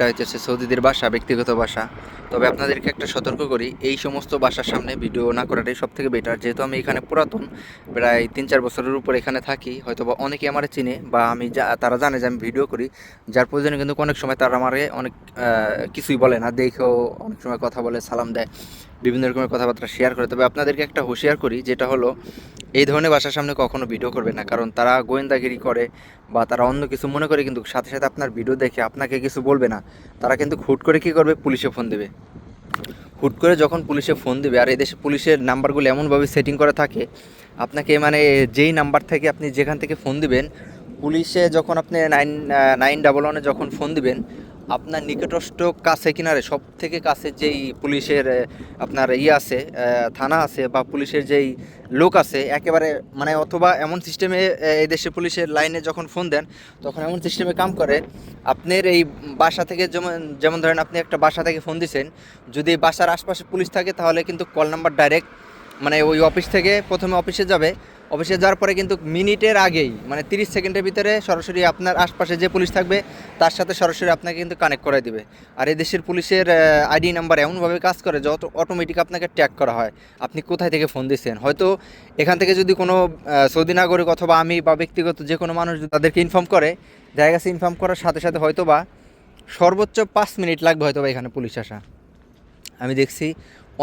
এটা হচ্ছে সৌদিদের বাসা, ব্যক্তিগত বাসা। তবে আপনাদেরকে একটা সতর্ক করি, এই সমস্ত বাসার সামনে ভিডিও না করাটাই সব থেকে বেটার যেহেতু আমি এখানে পুরাতন, প্রায় তিন চার বছরের উপর এখানে থাকি হয়তো বা অনেকে আমার চিনে বা আমি যা, তারা জানে যে আমি ভিডিও করি। যার প্রয়োজনে কিন্তু অনেক সময় তারা আমারে অনেক কিছুই বলে না, দেখেও অনেক সময় কথা বলে, সালাম দেয়। বিভিন্ন রকমের কথাবার্তা শেয়ার করে। তবে আপনাদেরকে একটা হুঁশিয়ার করি, যেটা হলো, এই ধরনের বাসার সামনে কখনো ভিডিও করবে না। কারণ তারা গোয়েন্দাগিরি করে বা তারা অন্য কিছু মনে করে, কিন্তু সাথে সাথে আপনার ভিডিও দেখে আপনাকে কিছু বলবে না। তারা কিন্তু হুট করে কী করবে? পুলিশে ফোন দেবে। হুট করে যখন পুলিশে ফোন দেবে, আর এই দেশে পুলিশের নাম্বারগুলো এমনভাবে সেটিং করা থাকে, আপনাকে মানে যেই নাম্বার থেকে আপনি যেখান থেকে ফোন দিবেন, পুলিশে যখন আপনি নাইন নাইন ডাবল ওয়ানে যখন ফোন দিবেন আপনার নিকটস্থ কাছে কিনারে সব থেকে কাছে যেই পুলিশের আপনার ইয়ে আছে থানা আছে বা পুলিশের যেই লোক আছে, একেবারে মানে অথবা এমন সিস্টেমে এই দেশে পুলিশের লাইনে যখন ফোন দেন, তখন এমন সিস্টেমে কাম করে, আপনার এই বাসা থেকে যেমন যেমন ধরেন আপনি একটা বাসা থেকে ফোন দিছেন, যদি বাসার আশপাশে পুলিশ থাকে তাহলে কিন্তু কল নাম্বার ডাইরেক্ট মানে ওই অফিস থেকে প্রথমে অফিসে যাবে অফিসে যাওয়ার পরে কিন্তু মিনিটের আগেই মানে তিরিশ সেকেন্ডের ভিতরে সরাসরি আপনার আশপাশে যে পুলিশ থাকবে, তার সাথে সরাসরি আপনাকে কিন্তু কানেক্ট করে দিবে। আর এই দেশের পুলিশের আইডি নাম্বার এমনভাবে কাজ করে, যত অটোমেটিক আপনাকে ট্যাগ করা হয়। আপনি কোথায় থেকে ফোন দিচ্ছেন? হয়তো এখান থেকে যদি কোনো সৌদি নাগরিক অথবা আমি বা ব্যক্তিগত যে কোনো মানুষ তাদেরকে ইনফর্ম করে গেছে ইনফর্ম করার সাথে সাথে হয়তো বা সর্বোচ্চ পাঁচ মিনিট লাগবে হয়তো বা এখানে পুলিশ আসা। আমি দেখছি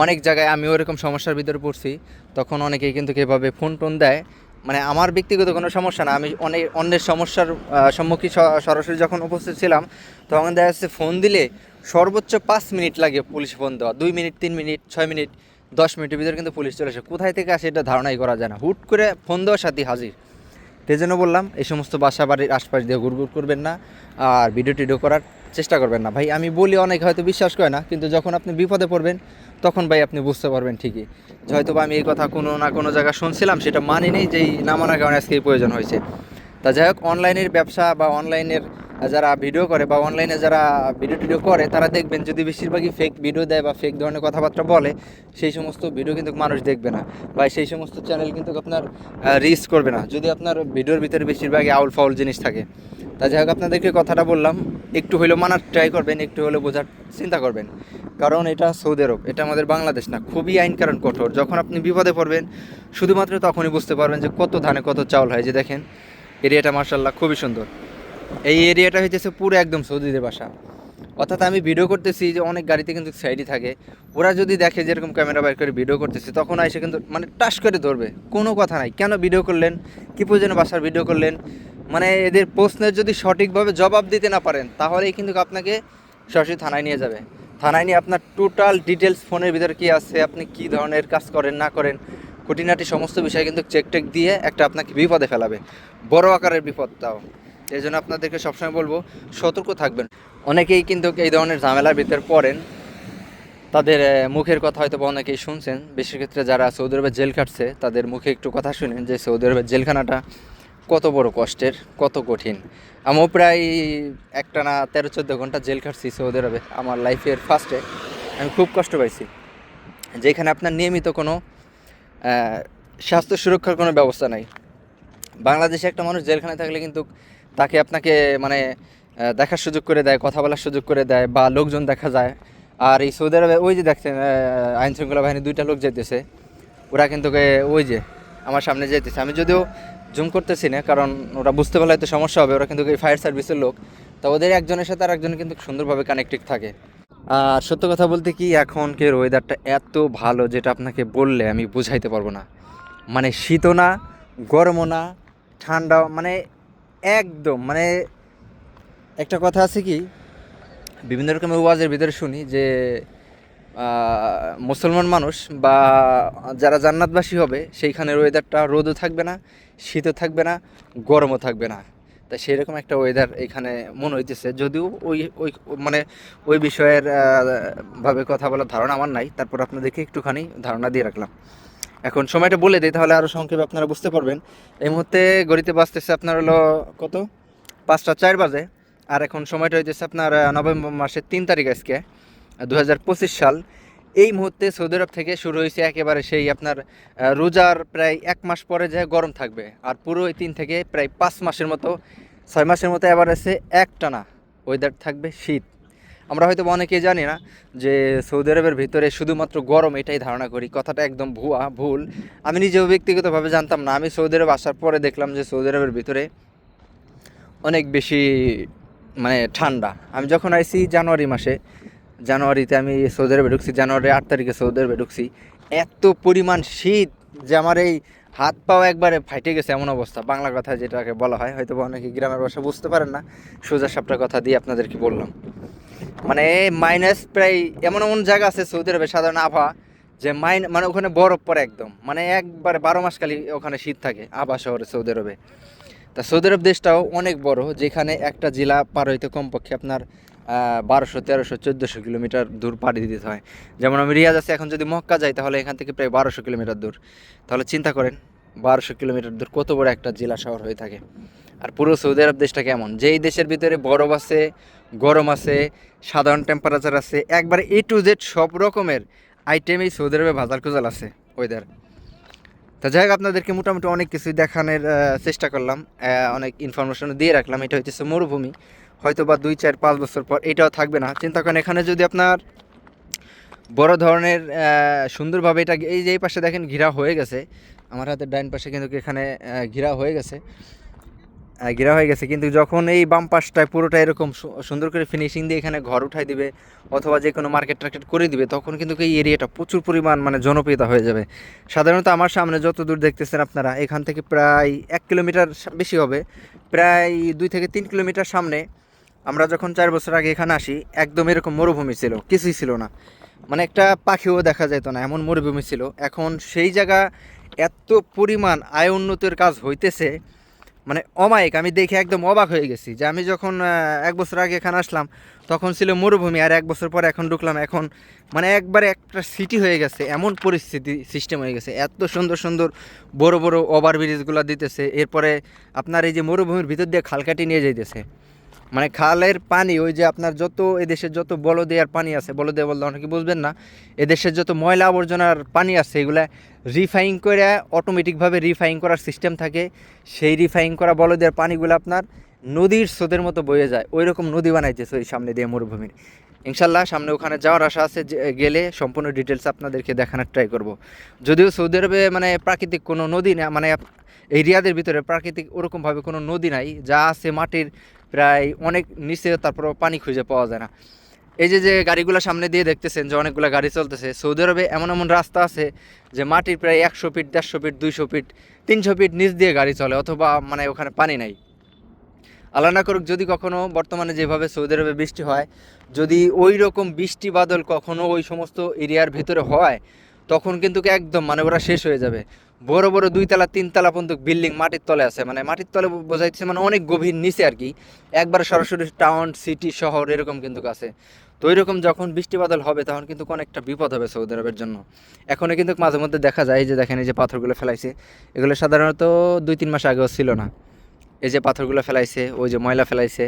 অনেক জায়গায় আমিও এরকম সমস্যার ভিতরে পড়ছি, তখন অনেকেই কিন্তু এভাবে ফোন টোন দেয়। মানে আমার ব্যক্তিগত কোনো সমস্যা না, আমি অনেক, অন্যের সমস্যার সম্মুখীন সরাসরি যখন উপস্থিত ছিলাম, তখন দেখা যাচ্ছে ফোন দিলে সর্বোচ্চ পাঁচ মিনিট লাগে পুলিশ ফোন দেওয়া। দুই মিনিট, তিন মিনিট, ছয় মিনিট, দশ মিনিটের ভিতরে কিন্তু পুলিশ চলে আসে। কোথায় থেকে আসে এটা ধারণাই করা যায় না। হুট করে ফোন দেওয়ার সাথে হাজির। সেই জন্য বললাম, এই সমস্ত বাসা বাড়ির আশপাশ দিয়ে ঘুরঘুর করবেন না, আর ভিডিও টিডিও করার চেষ্টা করবেন না। ভাই, আমি বলি অনেক হয়তো বিশ্বাস করে না, কিন্তু যখন আপনি বিপদে পড়বেন, তখন ভাই আপনি বুঝতে পারবেন ঠিকই। হয়তো বা আমি এই কথা কোনো না কোনো জায়গায় শুনছিলাম, সেটা মানি নেই যেই না মানার কারণে আজকে এই প্রয়োজন হয়েছে। তা যাই হোক অনলাইনের ব্যবসা বা অনলাইনের যারা ভিডিও করে বা অনলাইনে যারা ভিডিও টিডিও করে, তারা দেখবেন যদি বেশিরভাগই ফেক ভিডিও দেয় বা ফেক ধরনের কথাবার্তা বলে, সেই সমস্ত ভিডিও কিন্তু মানুষ দেখবে না। বা সেই সমস্ত চ্যানেল কিন্তু আপনার রিচ করবে না। যদি আপনার ভিডিওর ভিতরে বেশিরভাগই আউল ফাউল জিনিস থাকে। তা যাই হোক, আপনাদেরকে কথাটা বললাম, একটু হলেও মানার ট্রাই করবেন, একটু হলেও বোঝার চিন্তা করবেন। কারণ এটা সৌদি আরব, এটা আমাদের বাংলাদেশ না, খুবই আইন কারণ কঠোর। যখন আপনি বিপদে পড়বেন, শুধুমাত্র তখনই বুঝতে পারবেন যে কত ধানে কত চাউল হয়। যে দেখেন, এরিয়াটা মার্শাল্লাহ খুবই সুন্দর। এই এরিয়াটা হইতেছে পুরো একদম সৌদিদের বাসা। অর্থাৎ আমি ভিডিও করতেছি যে অনেক গাড়িতে কিন্তু সাইডই থাকে। ওরা যদি দেখে যেরকম ক্যামেরা বাইর করে ভিডিও করতেছি, তখন এসে কিন্তু মানে টাস করে ধরবে। কোনো কথা নাই। কেন ভিডিও করলেন? কী প্রয়োজনে বাসার ভিডিও করলেন? মানে এদের প্রশ্নের যদি সঠিকভাবে জবাব দিতে না পারেন, তাহলেই কিন্তু আপনাকে সরাসরি থানায় নিয়ে যাবে। থানায় নিয়ে আপনার টোটাল ডিটেলস ফোনের ভিতরে কী আছে, আপনি কী ধরনের কাজ করেন, না করেন, খুঁটিনাটি সমস্ত বিষয় কিন্তু চেক টেক দিয়ে একটা আপনাকে বিপদে ফেলাবে। বড় আকারের বিপদ তাও। এই জন্য আপনাদেরকে সবসময় বলব, সতর্ক থাকবেন। অনেকেই কিন্তু এই ধরনের ঝামেলার ভিতরে পড়েন। তাদের মুখের কথা হয়তো বা অনেকেই শুনছেন। বেশি ক্ষেত্রে যারা সৌদি আরবে জেল কাটছে তাদের মুখে একটু কথা শুনেন যে সৌদি আরবের জেলখানাটা কত বড় কষ্টের, কত কঠিন। আমিও প্রায় একটা না তেরো, চোদ্দ ঘণ্টা জেল খাটছি সৌদি আরবে। আমার লাইফের ফার্স্টে আমি খুব কষ্ট পাইছি। যেখানে আপনার নিয়মিত কোনো স্বাস্থ্য সুরক্ষার কোনো ব্যবস্থা নাই। বাংলাদেশে একটা মানুষ জেলখানায় থাকলে কিন্তু তাকে আপনাকে মানে দেখার সুযোগ করে দেয়, কথা বলার সুযোগ করে দেয় বা লোকজন দেখা যায়। আর এই সৌদি আরবে ওই যে দেখছেন আইন শৃঙ্খলা বাহিনী দুইটা লোক যেতেছে ওরা কিন্তু ওই যে আমার সামনে যেতেছে আমি যদিও জুম করতেছি না, কারণ ওরা বুঝতে পারলে হয়তো সমস্যা হবে। ওরা কিন্তু এই ফায়ার সার্ভিসের লোক। তা ওদের একজনের সাথে আর একজন কিন্তু সুন্দরভাবে কানেক্টেড থাকে। আর সত্য কথা বলতে কি, এখনকের ওয়েদারটা এত ভালো যেটা আপনাকে বললে আমি বুঝাইতে পারব না। মানে শীতও না, গরমও না ঠান্ডা মানে একদম মানে একটা কথা আছে কি, বিভিন্ন রকমের ওয়াজের ভিতরে শুনি যে মুসলমান মানুষ বা যারা জান্নাতবাসী হবে সেইখানের ওয়েদারটা রোদও থাকবে না, শীতও থাকবে না, গরমও থাকবে না। তাই সেরকম একটা ওয়েদার এখানে মনে হইতেছে। যদিও ওই ওই মানে ওই বিষয়ের ভাবে কথা বলার ধারণা আমার নাই। তারপর আপনাদেরকে একটুখানি ধারণা দিয়ে রাখলাম। এখন সময়টা বলে দিই, তাহলে আরও সংক্ষেপে আপনারা বুঝতে পারবেন। এই মুহূর্তে গড়িতে বাজতেছে আপনার হলো কত? পাঁচটা চার বাজে, আর এখন সময়টা হইতেছে আপনার নভেম্বর মাসের তিন তারিখ আজকে দু হাজার পঁচিশ সাল। এই মুহূর্তে সৌদি আরব থেকে শুরু হয়েছে একেবারে সেই আপনার রোজার প্রায় এক মাস পরে যে গরম থাকবে, আর পুরো এই তিন থেকে প্রায় পাঁচ মাসের মতো, ছয় মাসের মতো এবার আছে একটানা ওয়েদার থাকবে শীত। আমরা হয়তো অনেকেই জানি না যে সৌদি আরবের ভিতরে শুধুমাত্র গরম এটাই ধারণা করি, কথাটা একদম ভুয়া, ভুল। আমি নিজেও ব্যক্তিগতভাবে জানতাম না, আমি সৌদি আরব আসার পরে দেখলাম যে সৌদি আরবের ভিতরে অনেক বেশি মানে ঠান্ডা। আমি যখন আইছি জানুয়ারি মাসে, জানুয়ারিতে আমি সৌদি আরবে ঢুকছি, জানুয়ারি আট তারিখে সৌদি আরবে ঢুকছি, এত পরিমাণ শীত যে আমার এই হাত পাও একবারে ফাইটে গেছে এমন অবস্থা। বাংলা কথা যেটাকে বলা হয় হয়তো অনেকে গ্রামের ভাষা বুঝতে পারেন না। সোজা সাপটার কথা দিয়ে আপনাদেরকে বললাম। মানে মাইনাস প্রায় এমন এমন জায়গা আছে সৌদি আরবে, সাধারণ আবহাওয়া যে মাইন মানে ওখানে বরফ পড়ে একদম। মানে একবারে বারো মাস খালি ওখানে শীত থাকে আবহাওয়া শহরে সৌদি আরবে। তা সৌদি আরব দেশটাও অনেক বড়, যেখানে একটা জেলা পার হইতে কমপক্ষে আপনার বারোশো, তেরোশো, চোদ্দোশো কিলোমিটার দূর পাড়ি দিতে হয়। যেমন আমি রিয়াজ আছে, এখন যদি মক্কা যাই, তাহলে এখান থেকে প্রায় বারোশো কিলোমিটার দূর। তাহলে চিন্তা করেন বারোশো কিলোমিটার দূর। কত বড় একটা জেলা শহর হয়ে থাকে। আর পুরো সৌদি আরব দেশটা কেমন? যেই দেশের ভিতরে বরফ আছে, গরম আছে, সাধারণ টেম্পারেচার আছে, একবারে এ টু জেড সব রকমের আইটেমই সৌদি আরবে ভাজার কুজাল আছে ওয়েদার তা যাই হোক, আপনাদেরকে মোটামুটি অনেক কিছুই দেখানোর চেষ্টা করলাম। অনেক ইনফরমেশন দিয়ে রাখলাম। এটা হচ্ছে মরুভূমি। হয়তো বা দুই, চার, পাঁচ বছর পর এটাও থাকবে না। চিন্তা করেন, এখানে যদি আপনার বড় ধরনের সুন্দরভাবে এটা এই যে এই পাশে দেখেন ঘেরা হয়ে গেছে। আমার হাতের ডাইন পাশে কিন্তু এখানে ঘেরা হয়ে গেছে। ঘেরা হয়ে গেছে, কিন্তু যখন এই বাম পাশটায় পুরোটা এরকম সুন্দর করে ফিনিশিং দিয়ে এখানে ঘর উঠাই দিবে অথবা যে কোনো মার্কেট টার্কেট করে দিবে, তখন কিন্তু এই এরিয়াটা প্রচুর পরিমাণ মানে জনপ্রিয়তা হয়ে যাবে। সাধারণত আমার সামনে যত দূর দেখতেছেন আপনারা, এখান থেকে প্রায় এক কিলোমিটার বেশি হবে। প্রায় দুই থেকে তিন কিলোমিটার সামনে আমরা যখন চার বছর আগে এখানে আসি, একদম এরকম মরুভূমি ছিল, কিছুই ছিল না। মানে একটা পাখিও দেখা যেত না, এমন মরুভূমি ছিল। এখন সেই জায়গা এত পরিমাণ আয় উন্নতির কাজ হইতেছে মানে অমায়িক, আমি দেখে একদম অবাক হয়ে গেছি যে আমি যখন এক বছর আগে এখানে আসলাম, তখন ছিল মরুভূমি আর এক বছর পরে এখন ঢুকলাম। এখন মানে একবারে একটা সিটি হয়ে গেছে, এমন পরিস্থিতি সিস্টেম হয়ে গেছে। এত সুন্দর সুন্দর বড় বড় ওভার ব্রিজগুলো দিতেছে, এরপরে আপনার এই যে মরুভূমির ভিতর দিয়ে খাল কাটি নিয়ে যাইতেছে। মানে খালের পানি, ওই যে আপনার যত এদেশের যত বলদেয়ার পানি আছে বলদেয়া বলতে অনেকে বুঝবেন না, এদেশের যত ময়লা আবর্জনার পানি আছে, এগুলা রিফাইং করে অটোমেটিকভাবে রিফাইং করার সিস্টেম থাকে। সেই রিফাইং করা বলদেয়ার পানিগুলো আপনার নদীর স্রোতের মতো বয়ে যায়। ওই রকম নদী বানাইতেছে ওই সামনে দিয়ে মরুভূমির। ইনশাল্লাহ সামনে ওখানে যাওয়ার আশা আছে গেলে সম্পূর্ণ ডিটেলস আপনাদেরকে দেখানোর ট্রাই করব। যদিও সৌদি আরবে মানে প্রাকৃতিক কোনো নদী না মানে আপ- এই রিয়াদের ভিতরে প্রাকৃতিক ওরকমভাবে কোনো নদী নাই, যা আছে মাটির প্রায় অনেক নিচে তারপর পানি খুঁজে পাওয়া যায় না। এই যে যে গাড়িগুলো সামনে দিয়ে দেখতেছেন যে অনেকগুলো গাড়ি চলতেছে, সৌদি আরবে এমন এমন রাস্তা আছে যে মাটির প্রায় একশো ফিট, দেড়শো ফিট, দুইশো ফিট, তিনশো ফিট নিচ দিয়ে গাড়ি চলে অথবা মানে ওখানে পানি নাই। আল্লাহ না করুক যদি কখনো বর্তমানে যেভাবে সৌদি আরবে বৃষ্টি হয়, যদি ওই রকম বৃষ্টি বাদল কখনো ওই সমস্ত এরিয়ার ভিতরে হয়, তখন কিন্তু একদম মানে ওরা শেষ হয়ে যাবে। বড় বড় দুইতলা, তিনতলা পর্যন্ত বিল্ডিং মাটির তলে আছে। মানে মাটির তলে বোঝাইছে মানে অনেক গভীর নিচে আর কি। একবার সরাসরি টাউন সিটি শহর এরকম কিন্তু আছে। তো এরকম যখন বৃষ্টি বাদল হবে, তখন কিন্তু অনেকটা বিপদ হবে সৌদি আরবের জন্য। এখনও কিন্তু মাঝে মধ্যে দেখা যায় যে দেখেন, এই যে পাথরগুলো ফেলাইছে। এগুলো সাধারণত দুই, তিন মাস আগেও ছিল না। এই যে পাথরগুলো ফেলাইছে, ওই যে ময়লা ফেলাইছে।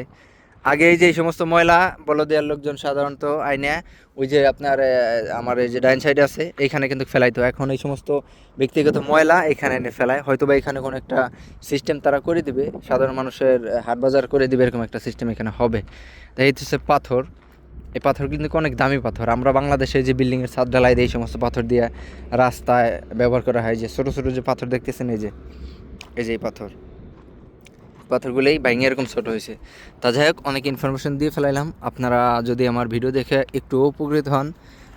আগে এই যে এই সমস্ত ময়লা বলদিয়ার লোকজন সাধারণত আইনে, ওই যে আপনার আমার এই যে ডাইন সাইডে আছে, এইখানে কিন্তু ফেলাইতো। এখন এই সমস্ত ব্যক্তিগত ময়লা এখানে এনে ফেলায়। হয়তো বা এখানে কোনো একটা সিস্টেম তারা করে দিবে, সাধারণ মানুষের হাট বাজার করে দিবে, এরকম একটা সিস্টেম এখানে হবে। তাই এই হচ্ছে পাথর। এই পাথর কিন্তু অনেক দামি পাথর। আমরা বাংলাদেশে যে বিল্ডিংয়ের ছাদ ঢালাই দিয়ে এই সমস্ত পাথর দিয়ে রাস্তায় ব্যবহার করা হয়, যে ছোটো ছোটো যে পাথর দেখতেছেন, এই যে এই যে এই পাথর। পাথরগুলোই বাইঙে এরকম ছোট হয়েছে। তা যাই হোক, অনেক ইনফরমেশন দিয়ে ফেলাইলাম। আপনারা যদি আমার ভিডিও দেখে একটু উপকৃত হন,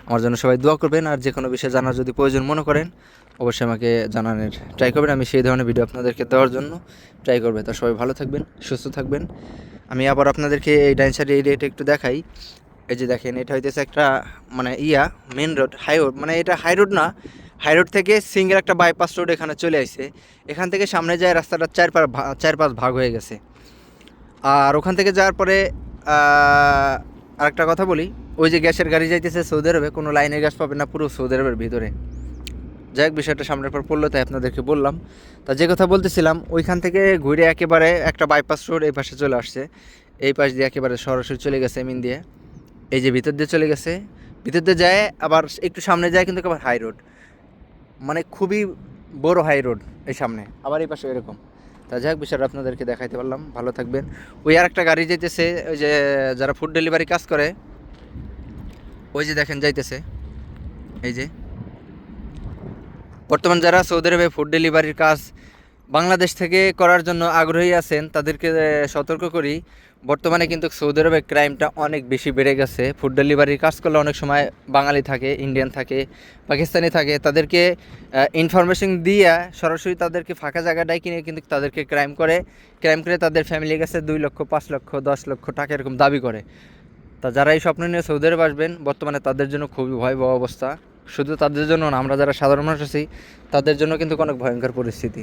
আমার জন্য সবাই দোয়া করবেন। আর যে কোনো বিষয়ে জানার যদি প্রয়োজন মনে করেন, অবশ্যই আমাকে জানানোর ট্রাই করবেন। আমি সেই ধরনের ভিডিও আপনাদেরকে দেওয়ার জন্য ট্রাই করবে। তা সবাই ভালো থাকবেন, সুস্থ থাকবেন। আমি আবার আপনাদেরকে এই ডাইন সাইডে এরিয়াটা একটু দেখাই। এই যে দেখেন, এটা হইতেছে একটা মানে ইয়া মেন রোড হাই রোড মানে এটা হাই রোড না হাই রোড থেকে সিঙ্গেল একটা বাইপাস রোড এখানে চলে আসছে এখান থেকে সামনে যায় রাস্তাটা চার পাঁচ চার পাঁচ ভাগ হয়ে গেছে। আর ওখান থেকে যাওয়ার পরে আরেকটা কথা বলি, ওই যে গ্যাসের গাড়ি যাইতেছে সৌদি আরবে, কোনো লাইনের গ্যাস পাবে না পুরো সৌদি আরবের ভিতরে। যাই হোক, বিষয়টা সামনের পর পড়ল, তাই আপনাদেরকে বললাম। তা যে কথা বলতেছিলাম, ওইখান থেকে ঘুরে একেবারে একটা বাইপাস রোড এই পাশে চলে আসছে। এই পাশ দিয়ে একেবারে সরাসরি চলে গেছে মিন দিয়ে। এই যে ভিতর দিয়ে চলে গেছে। ভিতর দিয়ে যায়, আবার একটু সামনে যায়, কিন্তু আবার হাই রোড। মানে খুবই বড় হাই রোড এই সামনে, আবার এই পাশে এরকম। তা যাই হোক বিষয়টা আপনাদেরকে দেখাইতে পারলাম। ভালো থাকবেন। ওই আর একটা গাড়ি যেতেছে ওই যে যারা ফুড ডেলিভারি কাজ করে, ওই যে দেখেন যাইতেছে। এই যে। বর্তমান যারা সৌদি আরবে ফুড ডেলিভারির কাজ বাংলাদেশ থেকে করার জন্য আগ্রহী আছেন, তাদেরকে সতর্ক করি। বর্তমানে কিন্তু সৌদি আরবে ক্রাইমটা অনেক বেশি বেড়ে গেছে। ফুড ডেলিভারির কাজ করলে অনেক সময় বাঙালি থাকে, ইন্ডিয়ান থাকে, পাকিস্তানি থাকে। তাদেরকে ইনফরমেশন দিয়ে সরাসরি তাদেরকে ফাঁকা জায়গাটায় কিনে কিন্তু তাদেরকে ক্রাইম করে। ক্রাইম করে তাদের ফ্যামিলির কাছে দুই লক্ষ, পাঁচ লক্ষ, দশ লক্ষ টাকা এরকম দাবি করে। তা যারা এই স্বপ্ন নিয়ে সৌদি আরব আসবেন, বর্তমানে তাদের জন্য খুবই ভয়াবহ অবস্থা। শুধু তাদের জন্য না, আমরা যারা সাধারণ মানুষ আছি, তাদের জন্য কিন্তু অনেক ভয়ঙ্কর পরিস্থিতি।